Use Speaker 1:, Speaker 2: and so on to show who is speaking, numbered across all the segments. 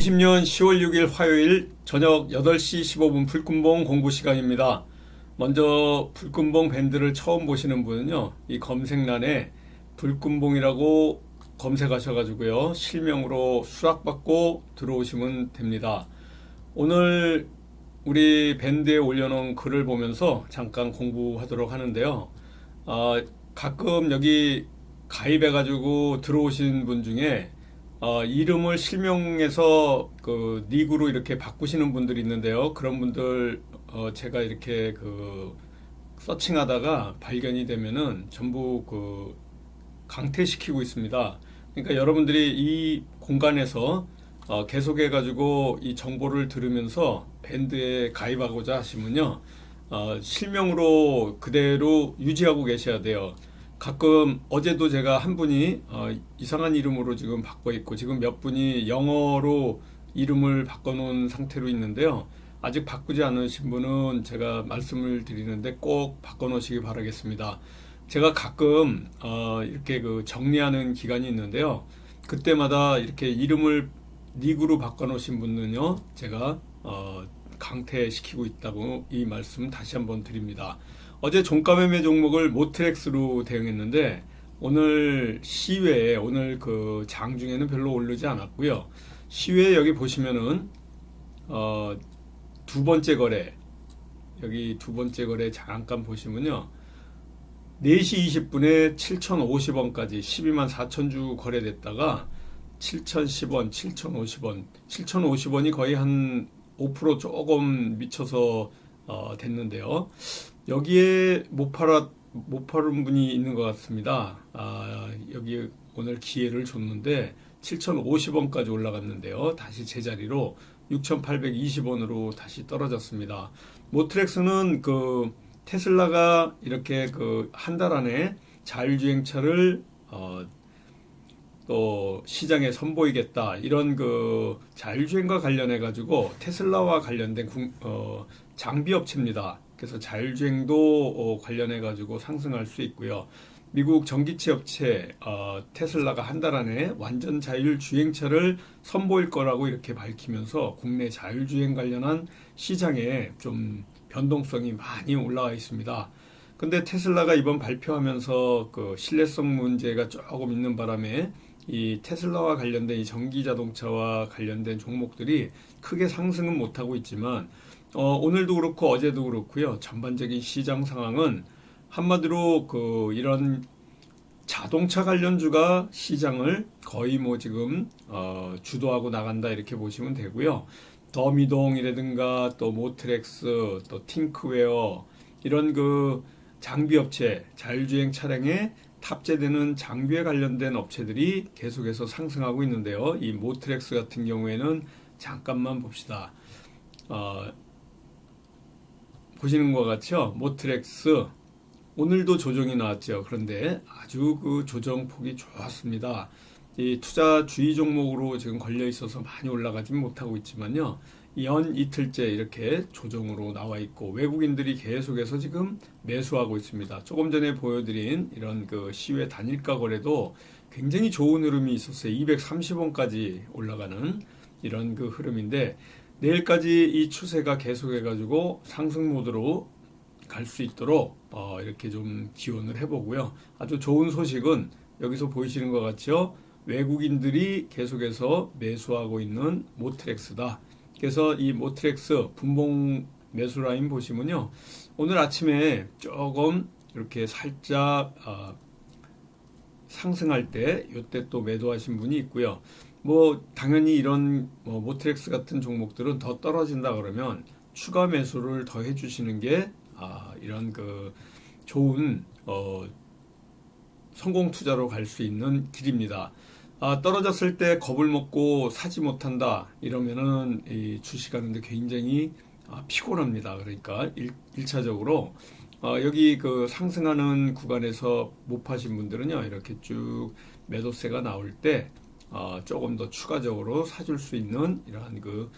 Speaker 1: 20년 10월 6일 화요일 저녁 8시 15분 불금봉 공부 시간입니다. 먼저 불금봉 밴드를 처음 보시는 분은요, 이 검색란에 불금봉이라고 검색하셔가지고요, 실명으로 수락받고 들어오시면 됩니다. 오늘 우리 밴드에 올려놓은 글을 보면서 잠깐 공부하도록 하는데요. 아, 가끔 여기 가입해가지고 들어오신 분 중에 어, 이름을 실명해서 그 닉으로 이렇게 바꾸시는 분들이 있는데요. 그런 분들 어, 제가 이렇게 그 서칭하다가 발견이 되면은 전부 그 강퇴시키고 있습니다. 그러니까 여러분들이 이 공간에서 어, 계속해 가지고 이 정보를 들으면서 밴드에 가입하고자 하시면요. 어, 실명으로 그대로 유지하고 계셔야 돼요. 가끔 어제도 제가 한 분이 어, 이상한 이름으로 지금 바꿔 있고 지금 몇 분이 영어로 이름을 바꿔놓은 상태로 있는데요. 아직 바꾸지 않으신 분은 제가 말씀을 드리는데 꼭 바꿔놓으시기 바라겠습니다. 제가 가끔 어, 이렇게 그 정리하는 기간이 있는데요. 그때마다 이렇게 이름을 닉으로 바꿔놓으신 분은요, 제가 어, 강퇴시키고 있다고 이 말씀 다시 한번 드립니다. 어제 종가 매매 종목을 모트렉스로 대응했는데 오늘 시외에 오늘 그 장 중에는 별로 오르지 않았고요. 시외 여기 보시면은 어, 두 번째 거래 여기 두 번째 거래 잠깐 보시면요. 4시 20분에 7,050원까지 12만 4천 주 거래됐다가 7,010원, 7,050원, 7,050원이 거의 한 5% 조금 미쳐서 어, 됐는데요. 여기에 못 팔아 못 팔은 분이 있는 것 같습니다. 아, 여기 오늘 기회를 줬는데 7,050원까지 올라갔는데요. 다시 제자리로 6,820원으로 다시 떨어졌습니다. 모트렉스는 그 테슬라가 이렇게 그 한 달 안에 자율주행차를 어, 또 시장에 선보이겠다 이런 그 자율주행과 관련해 가지고 테슬라와 관련된 국- 어, 장비 업체입니다. 그래서 자율주행도 어, 관련해 가지고 상승할 수 있고요. 미국 전기차 업체 어, 테슬라가 한 달 안에 완전 자율주행차를 선보일 거라고 이렇게 밝히면서 국내 자율주행 관련한 시장에 좀 변동성이 많이 올라와 있습니다. 근데 테슬라가 이번 발표하면서 그 신뢰성 문제가 조금 있는 바람에 이 테슬라와 관련된 이 전기 자동차와 관련된 종목들이 크게 상승은 못하고 있지만 어, 오늘도 그렇고 어제도 그렇고요. 전반적인 시장 상황은 한마디로 그 이런 자동차 관련주가 시장을 거의 뭐 지금 어, 주도하고 나간다 이렇게 보시면 되고요. 더미동이라든가 또 모트렉스 또 팅크웨어 이런 그 장비 업체 자율주행 차량에 탑재되는 장비에 관련된 업체들이 계속해서 상승하고 있는데요. 이 모트렉스 같은 경우에는 잠깐만 봅시다. 어, 보시는 것 같죠? 모트렉스 오늘도 조정이 나왔죠. 그런데 아주 그 조정 폭이 좋았습니다. 이 투자 주의 종목으로 지금 걸려 있어서 많이 올라가지 못하고 있지만요. 연 이틀째 이렇게 조정으로 나와 있고 외국인들이 계속해서 지금 매수하고 있습니다. 조금 전에 보여드린 이런 그 시외 단일가 거래도 굉장히 좋은 흐름이 있었어요. 230원까지 올라가는 이런 그 흐름인데 내일까지 이 추세가 계속해가지고 상승 모드로 갈 수 있도록 어, 이렇게 좀 기원을 해보고요. 아주 좋은 소식은 여기서 보이시는 것 같죠? 외국인들이 계속해서 매수하고 있는 모트렉스다. 그래서 이 모트렉스 분봉 매수 라인 보시면요. 오늘 아침에 조금 이렇게 살짝 어, 상승할 때 이때 또 매도하신 분이 있고요. 뭐 당연히 이런 뭐 모트렉스 같은 종목들은 더 떨어진다 그러면 추가 매수를 더 해주시는 게 아, 이런 그 좋은 어, 성공 투자로 갈 수 있는 길입니다. 아, 떨어졌을 때 겁을 먹고 사지 못한다 이러면은 이 주식하는데 굉장히 아, 피곤합니다. 그러니까 일, 일차적으로 어, 여기 그 상승하는 구간에서 못 파신 분들은요 이렇게 쭉 매도세가 나올 때 어, 조금 더 추가적으로 사줄 수 있는 이러한 그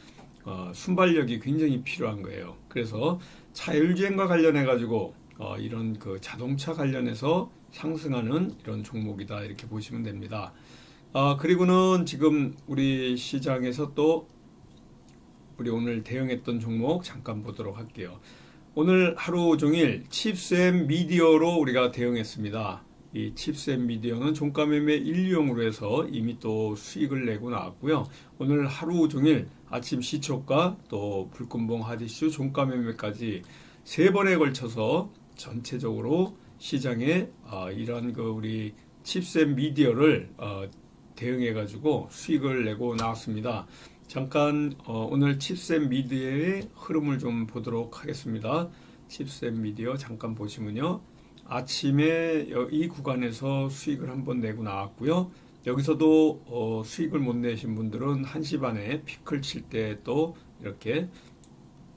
Speaker 1: 어, 순발력이 굉장히 필요한 거예요. 그래서 자율주행과 관련해 가지고 어, 이런 그 자동차 관련해서 상승하는 이런 종목이다 이렇게 보시면 됩니다. 아, 그리고는 지금 우리 시장에서 또 우리 오늘 대응했던 종목 잠깐 보도록 할게요. 오늘 하루 종일 칩스 앤 미디어로 우리가 대응했습니다. 이 칩스앤 미디어는 종가 매매 일용으로 해서 이미 또 수익을 내고 나왔고요. 오늘 하루 종일 아침 시초가 또 불금봉 하디슈 종가 매매까지 세 번에 걸쳐서 전체적으로 시장에 어, 이런 그 우리 칩스앤 미디어를 어, 대응해 가지고 수익을 내고 나왔습니다. 잠깐 어, 오늘 칩셋 미디어의 흐름을 좀 보도록 하겠습니다. 칩셋 미디어 잠깐 보시면요. 아침에 여- 이 구간에서 수익을 한번 내고 나왔고요. 여기서도 어, 수익을 못 내신 분들은 1시 반에 피클 칠 때 또 이렇게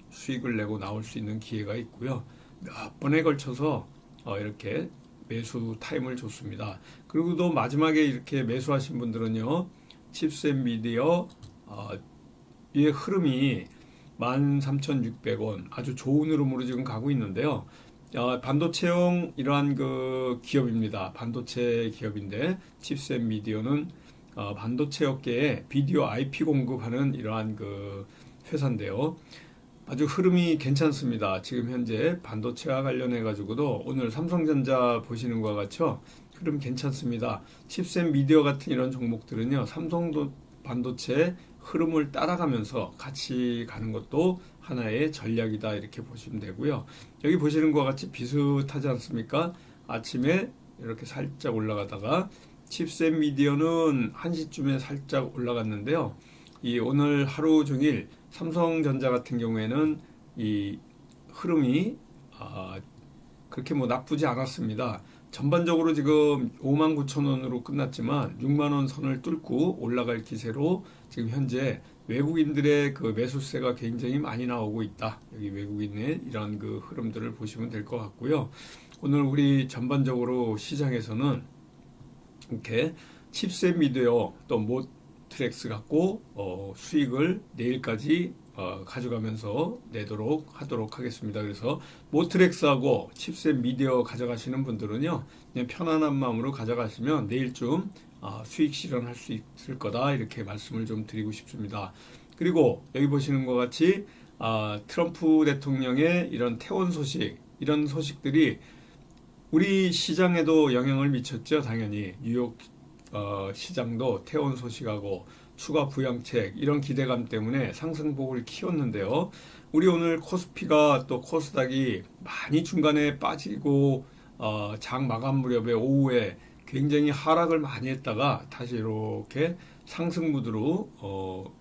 Speaker 1: 수익을 내고 나올 수 있는 기회가 있고요. 몇 번에 걸쳐서 어, 이렇게 매수 타임을 줬습니다. 그리고 또 마지막에 이렇게 매수하신 분들은요. 칩셋 미디어 어, 이 흐름이 13,600원 아주 좋은 흐름으로 지금 가고 있는데요. 어, 반도체용 이러한 그 기업입니다. 반도체 기업인데 칩셋 미디어는 어, 반도체 업계에 비디오 IP 공급하는 이러한 그 회사인데요. 아주 흐름이 괜찮습니다. 지금 현재 반도체와 관련해 가지고도 오늘 삼성전자 보시는 것과 같죠? 흐름 괜찮습니다. 칩셋 미디어 같은 이런 종목들은요. 삼성도 반도체 흐름을 따라가면서 같이 가는 것도 하나의 전략이다 이렇게 보시면 되고요. 여기 보시는 것과 같이 비슷하지 않습니까? 아침에 이렇게 살짝 올라가다가 칩셋 미디어는 1시쯤에 살짝 올라갔는데요. 이 오늘 하루 종일 삼성전자 같은 경우에는 이 흐름이 아, 그렇게 뭐 나쁘지 않았습니다. 전반적으로 지금 5만 9천 원으로 끝났지만 6만 원 선을 뚫고 올라갈 기세로 지금 현재 외국인들의 그 매수세가 굉장히 많이 나오고 있다. 여기 외국인의 이런 그 흐름들을 보시면 될 것 같고요. 오늘 우리 전반적으로 시장에서는 이렇게 칩셋 미디어 또 모트렉스 갖고 어, 수익을 내일까지 어, 가져가면서 내도록 하도록 하겠습니다. 그래서 모트렉스하고 칩셋 미디어 가져가시는 분들은요, 그냥 편안한 마음으로 가져가시면 내일쯤 아, 수익 실현할 수 있을 거다 이렇게 말씀을 좀 드리고 싶습니다. 그리고 여기 보시는 것 같이 아, 트럼프 대통령의 이런 퇴원 소식 이런 소식들이 우리 시장에도 영향을 미쳤죠. 당연히 뉴욕 어, 시장도 퇴원 소식하고 추가 부양책 이런 기대감 때문에 상승폭을 키웠는데요. 우리 오늘 코스피가 또 코스닥이 많이 중간에 빠지고 어, 장 마감 무렵에 오후에 굉장히 하락을 많이 했다가 다시 이렇게 상승 무드로 어,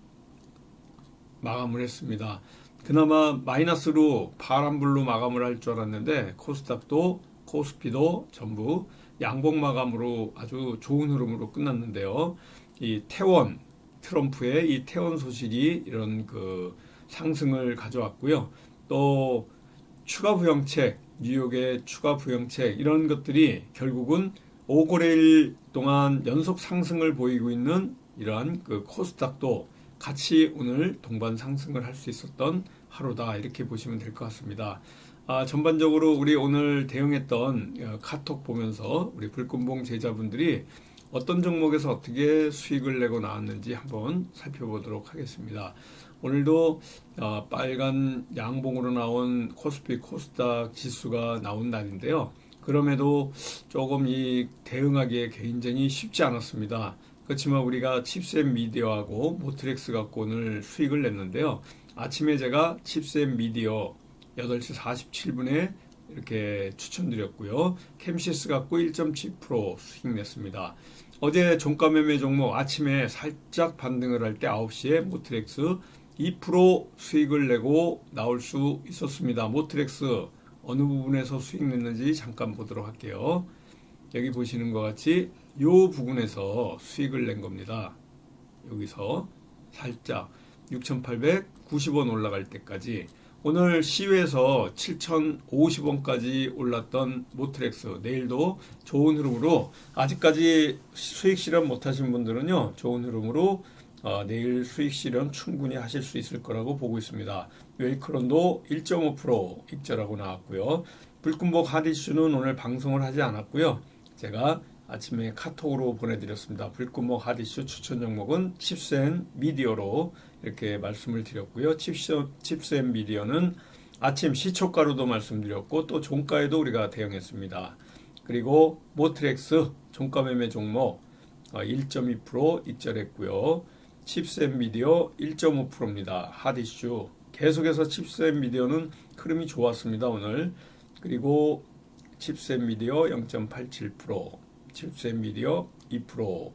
Speaker 1: 마감을 했습니다. 그나마 마이너스로 파란불로 마감을 할 줄 알았는데 코스닥도 코스피도 전부 양봉 마감으로 아주 좋은 흐름으로 끝났는데요. 이 태원 트럼프의 이 태원 소식이 이런 그 상승을 가져왔고요. 또 추가 부양책, 뉴욕의 추가 부양책 이런 것들이 결국은 5거래일 동안 연속 상승을 보이고 있는 이러한 그 코스닥도 같이 오늘 동반 상승을 할 수 있었던 하루다 이렇게 보시면 될 것 같습니다. 아, 전반적으로 우리 오늘 대응했던 어, 카톡 보면서 우리 불금봉 제자분들이 어떤 종목에서 어떻게 수익을 내고 나왔는지 한번 살펴보도록 하겠습니다. 오늘도 어, 빨간 양봉으로 나온 코스피 코스닥 지수가 나온 날인데요. 그럼에도 조금 이 대응하기에 굉장히 쉽지 않았습니다. 그렇지만 우리가 칩셋 미디어하고 모트렉스 갖고 오늘 수익을 냈는데요. 아침에 제가 칩셋 미디어 8시 47분에 이렇게 추천드렸고요. 캠시스 갖고 1.7% 수익 냈습니다. 어제 종가 매매 종목 아침에 살짝 반등을 할 때 9시에 모트렉스 2% 수익을 내고 나올 수 있었습니다. 모트렉스 어느 부분에서 수익 냈는지 잠깐 보도록 할게요. 여기 보시는 것 같이 요 부분에서 수익을 낸 겁니다. 여기서 살짝 6,890원 올라갈 때까지 오늘 시외에서 7,050원까지 올랐던 모트렉스 내일도 좋은 흐름으로 아직까지 수익 실현 못하신 분들은요 좋은 흐름으로 어, 내일 수익 실현 충분히 하실 수 있을 거라고 보고 있습니다. 웰크론도 1.5% 익절하고 나왔고요. 불금복 하디슈는 오늘 방송을 하지 않았고요. 제가 아침에 카톡으로 보내드렸습니다. 불구멍 하디슈 추천 종목은 칩센 미디어로 이렇게 말씀을 드렸고요. 칩센, 미디어는 아침 시초가로도 말씀드렸고 또 종가에도 우리가 대응했습니다. 그리고 모트렉스 종가 매매 종목 어, 1.2% 익절했고요. 칩센 미디어 1.5%입니다. 하디슈 계속해서 칩센 미디어는 흐름이 좋았습니다. 오늘 그리고 칩센 미디어 0.87%, 칩센 미디어 2%,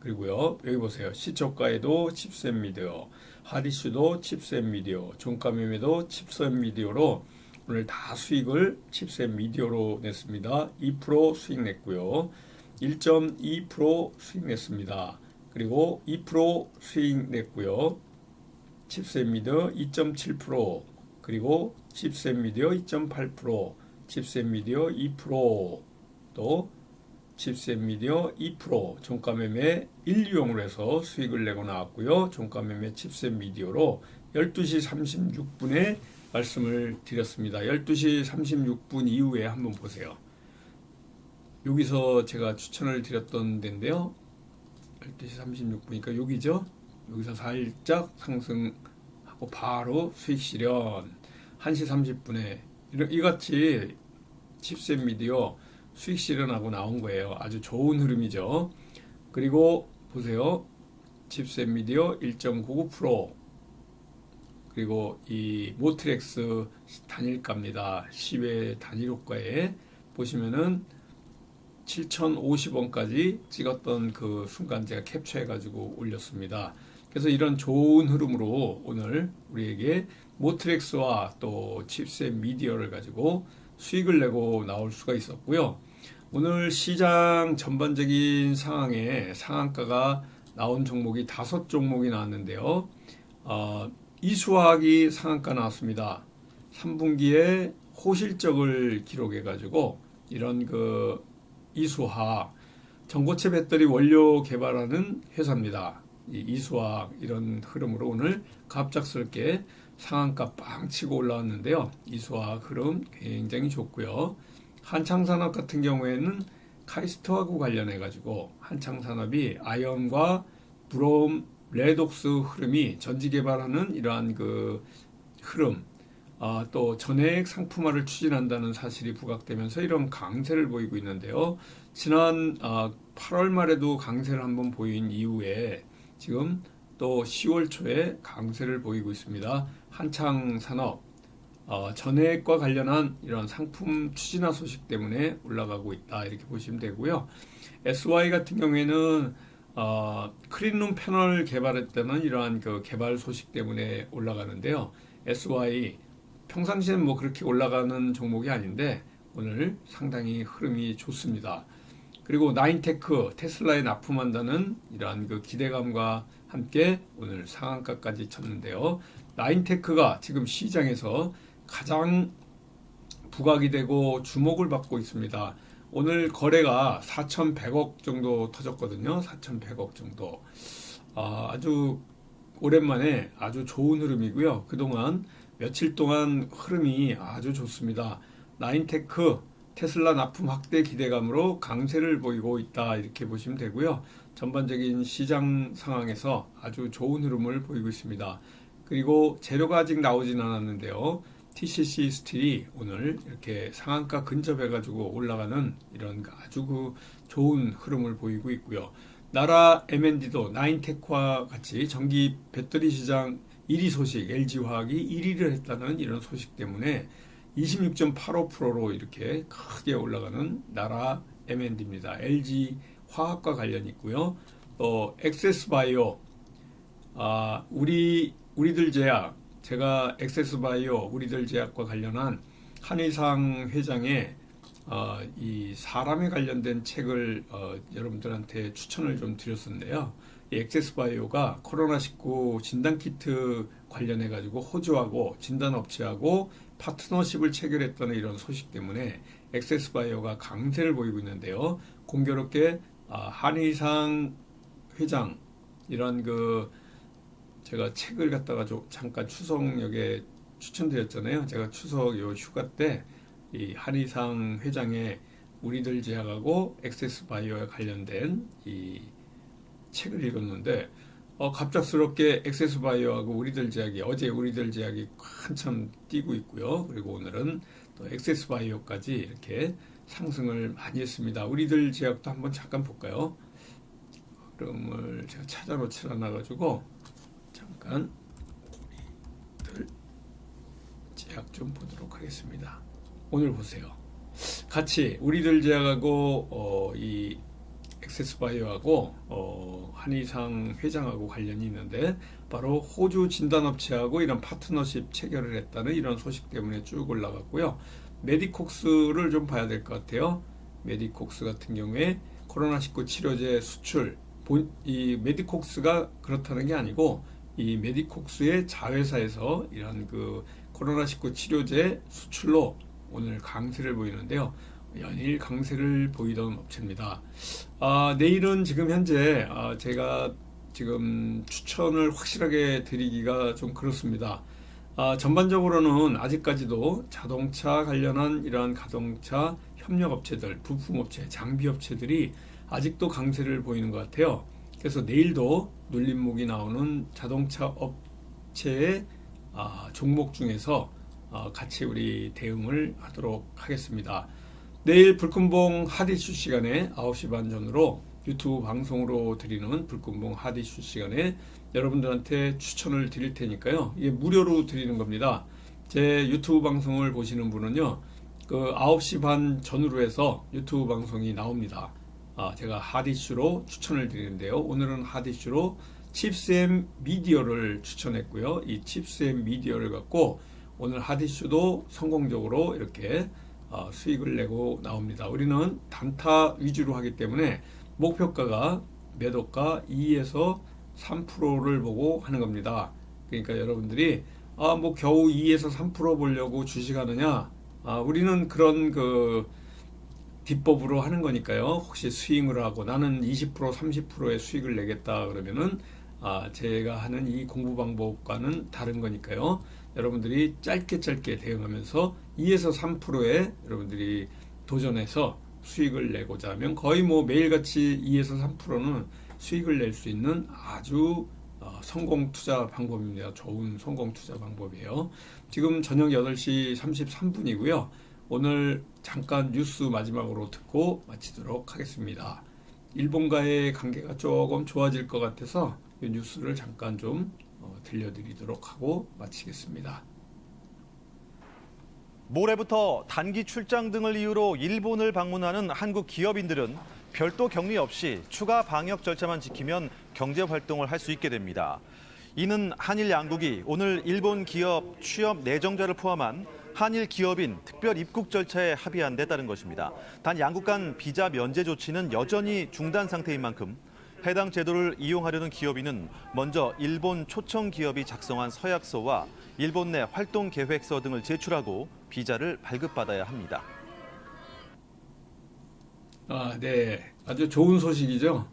Speaker 1: 그리고요 여기 보세요 시초가에도 칩센 미디어, 하디슈도 칩센 미디어, 종가 매매도 칩센 미디어로 오늘 다 수익을 칩센 미디어로 냈습니다. 2% 수익 냈고요. 1.2% 수익 냈습니다. 그리고 2% 수익 냈고요. 칩센 미디어 2.7% 그리고 칩센 미디어 2.8% 칩센 미디어 2%또 칩센 미디어 2% 종가 매매 1유형으로 해서 수익을 내고 나왔고요. 종가 매매 칩센 미디어로 12시 36분에 말씀을 드렸습니다. 12시 36분 이후에 한번 보세요. 여기서 제가 추천을 드렸던 데인데요. 12시 36분이니까 여기죠. 여기서 살짝 상승하고 바로 수익 실현 1시 30분에 이같이 칩셋 미디어 수익 실현하고 나온 거예요. 아주 좋은 흐름이죠. 그리고 보세요. 칩셋 미디어 1.99% 그리고 이 모트렉스 단일가입니다. 10회 단일 효과에 보시면은 7,050원까지 찍었던 그 순간 제가 캡처해가지고 올렸습니다. 그래서 이런 좋은 흐름으로 오늘 우리에게 모트렉스와 또 칩셋 미디어를 가지고 수익을 내고 나올 수가 있었고요. 오늘 시장 전반적인 상황에 상한가가 나온 종목이 다섯 종목이 나왔는데요. 어, 이수화학이 상한가 나왔습니다. 3분기에 호실적을 기록해가지고 이런 그 이수화학 전고체 배터리 원료 개발하는 회사입니다. 이 이수화학 이런 흐름으로 오늘 갑작스럽게 상한가 빵 치고 올라왔는데요. 이수화학 흐름 굉장히 좋고요. 한창산업 같은 경우에는 카이스트하고 관련해 가지고 한창산업이 아연과 브롬 레독스 흐름이 전지 개발하는 이러한 그 흐름 아, 또 전액 상품화를 추진한다는 사실이 부각되면서 이런 강세를 보이고 있는데요. 지난 아, 8월 말에도 강세를 한번 보인 이후에 지금 또 10월 초에 강세를 보이고 있습니다. 한창 산업 어, 전액과 관련한 이런 상품 추진화 소식 때문에 올라가고 있다 이렇게 보시면 되고요. SY 같은 경우에는 어, 크린룸 패널 개발했다는 이러한 그 개발 소식 때문에 올라가는데요. SY 평상시에는 뭐 그렇게 올라가는 종목이 아닌데 오늘 상당히 흐름이 좋습니다. 그리고 나인테크 테슬라에 납품한다는 이러한 그 기대감과 함께 오늘 상한가까지 쳤는데요. 나인테크가 지금 시장에서 가장 부각이 되고 주목을 받고 있습니다. 오늘 거래가 4,100억 정도 터졌거든요. 4,100억 정도. 아, 아주 오랜만에 아주 좋은 흐름이고요. 그동안 며칠 동안 흐름이 아주 좋습니다. 나인테크 테슬라 납품 확대 기대감으로 강세를 보이고 있다 이렇게 보시면 되고요. 전반적인 시장 상황에서 아주 좋은 흐름을 보이고 있습니다. 그리고 재료가 아직 나오진 않았는데요. TCC 스틸이 오늘 이렇게 상한가 근접해가지고 올라가는 이런 아주 그 좋은 흐름을 보이고 있고요. 나라 M&D도 나인테크와 같이 전기 배터리 시장 1위 소식 LG화학이 1위를 했다는 이런 소식 때문에 26.85%로 이렇게 크게 올라가는 나라 M&D입니다. LG 화학과 관련 있고요. 또 엑세스바이오 아, 우리 우리들 제약 제가 엑세스바이오 우리들 제약과 관련한 한의상 회장의 어, 이 사람에 관련된 책을 어, 여러분들한테 추천을 좀 드렸었는데요. 이 엑세스바이오가 코로나19 진단키트 관련해 가지고 호주하고 진단업체하고 파트너십을 체결했다는 이런 소식 때문에 엑세스바이오가 강세를 보이고 있는데요. 공교롭게 아, 한의상 회장 이런 그 제가 책을 갖다가 좀 잠깐 추석역에 추천드렸잖아요. 제가 추석 요 휴가 때 이 한의상 회장의 우리들 제약하고 액세스 바이오에 관련된 이 책을 읽었는데 어, 갑작스럽게 액세스 바이오하고 우리들 제약이 어제 우리들 제약이 한참 뛰고 있고요. 그리고 오늘은 또 액세스 바이오까지 이렇게 상승을 많이 했습니다. 우리들 제약도 한번 잠깐 볼까요? 흐름을 제가 찾아놓질 않아가지고 잠깐 우리들 제약 좀 보도록 하겠습니다. 오늘 보세요. 같이 우리들 제약하고 어, 이 액세스 바이오하고 어, 한의상 회장하고 관련이 있는데 바로 호주 진단업체하고 이런 파트너십 체결을 했다는 이런 소식 때문에 쭉 올라갔고요. 메디콕스를 좀 봐야 될 것 같아요. 메디콕스 같은 경우에 코로나19 치료제 수출 본, 이 메디콕스가 그렇다는 게 아니고 이 메디콕스의 자회사에서 이런 그 코로나19 치료제 수출로 오늘 강세를 보이는데요. 연일 강세를 보이던 업체입니다. 아, 내일은 지금 현재 아, 제가 지금 추천을 확실하게 드리기가 좀 그렇습니다. 아, 전반적으로는 아직까지도 자동차 관련한 이러한 가동차 협력업체들, 부품업체, 장비업체들이 아직도 강세를 보이는 것 같아요. 그래서 내일도 눌림목이 나오는 자동차 업체의 아, 종목 중에서 어, 같이 우리 대응을 하도록 하겠습니다. 내일 불금봉 하디슈 시간에 9시 반 전으로 유튜브 방송으로 드리는 불금봉 하디슈 시간에 여러분들한테 추천을 드릴 테니까요. 이게 무료로 드리는 겁니다. 제 유튜브 방송을 보시는 분은요. 그 9시 반 전후로 해서 유튜브 방송이 나옵니다. 아, 제가 하디슈로 추천을 드리는데요. 오늘은 하디슈로 칩스앤 미디어를 추천했고요. 이 칩스앤 미디어를 갖고 오늘 하디슈도 성공적으로 이렇게 어, 수익을 내고 나옵니다. 우리는 단타 위주로 하기 때문에 목표가가 매도가 2에서 3%를 보고 하는 겁니다. 그러니까 여러분들이 아 뭐 겨우 2에서 3% 보려고 주식하느냐? 아 우리는 그런 그 비법으로 하는 거니까요. 혹시 스윙을 하고 나는 20% 30%의 수익을 내겠다 그러면은 아 제가 하는 이 공부 방법과는 다른 거니까요. 여러분들이 짧게 짧게 대응하면서 2에서 3%에 여러분들이 도전해서 수익을 내고자 하면 거의 뭐 매일같이 2에서 3%는 수익을 낼 수 있는 아주 어, 성공 투자 방법입니다. 좋은 성공 투자 방법이에요. 지금 저녁 8시 33분이고요. 오늘 잠깐 뉴스 마지막으로 듣고 마치도록 하겠습니다. 일본과의 관계가 조금 좋아질 것 같아서 이 뉴스를 잠깐 좀 어, 들려드리도록 하고 마치겠습니다.
Speaker 2: 모레부터 단기 출장 등을 이유로 일본을 방문하는 한국 기업인들은 별도 격리 없이 추가 방역 절차만 지키면 경제 활동을 할 수 있게 됩니다. 이는 한일 양국이 오늘 일본 기업 취업 내정자를 포함한 한일 기업인 특별 입국 절차에 합의한 데 따른 것입니다. 단 양국 간 비자 면제 조치는 여전히 중단 상태인 만큼 해당 제도를 이용하려는 기업인은 먼저 일본 초청 기업이 작성한 서약서와 일본 내 활동 계획서 등을 제출하고 비자를 발급받아야 합니다.
Speaker 1: 아, 네. 아주 좋은 소식이죠.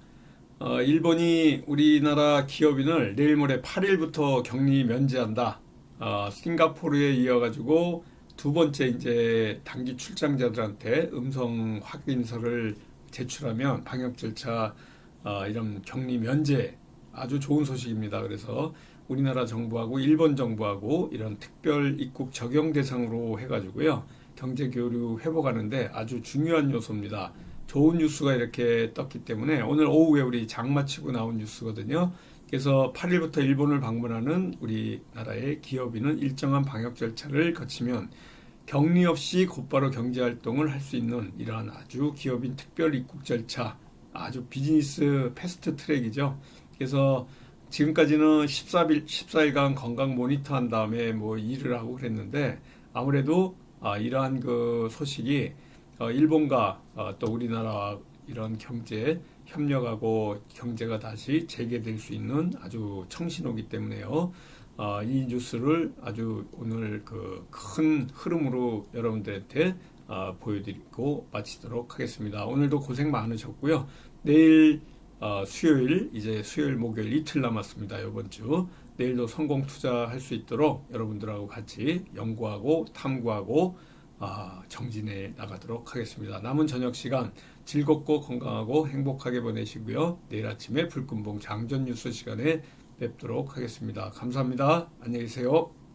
Speaker 1: 어, 일본이 우리나라 기업인을 내일 모레 8일부터 격리 면제한다. 어, 싱가포르에 이어가지고 두 번째 이제 단기 출장자들한테 음성 확인서를 제출하면 방역 절차 어, 이런 격리 면제 아주 좋은 소식입니다. 그래서 우리나라 정부하고 일본 정부하고 이런 특별 입국 적용 대상으로 해가지고요 경제 교류 회복하는데 아주 중요한 요소입니다. 좋은 뉴스가 이렇게 떴기 때문에 오늘 오후에 우리 장 마치고 나온 뉴스거든요. 그래서 8일부터 일본을 방문하는 우리나라의 기업인은 일정한 방역 절차를 거치면 격리 없이 곧바로 경제 활동을 할 수 있는 이러한 아주 기업인 특별 입국 절차 아주 비즈니스 패스트 트랙이죠. 그래서 지금까지는 14일, 14일간 건강 모니터 한 다음에 뭐 일을 하고 그랬는데 아무래도 아, 이러한 그 소식이 어, 일본과 어, 또 우리나라 이런 경제 협력하고 경제가 다시 재개될 수 있는 아주 청신호기 때문에요. 어, 이 뉴스를 아주 오늘 그 큰 흐름으로 여러분들한테 어, 보여드리고 마치도록 하겠습니다. 오늘도 고생 많으셨고요. 내일 어, 수요일 이제 수요일 목요일 이틀 남았습니다. 이번 주 내일도 성공 투자할 수 있도록 여러분들하고 같이 연구하고 탐구하고 아, 정진해 나가도록 하겠습니다. 남은 저녁 시간 즐겁고 건강하고 행복하게 보내시고요. 내일 아침에 불금봉 장전 뉴스 시간에 뵙도록 하겠습니다. 감사합니다. 안녕히 계세요.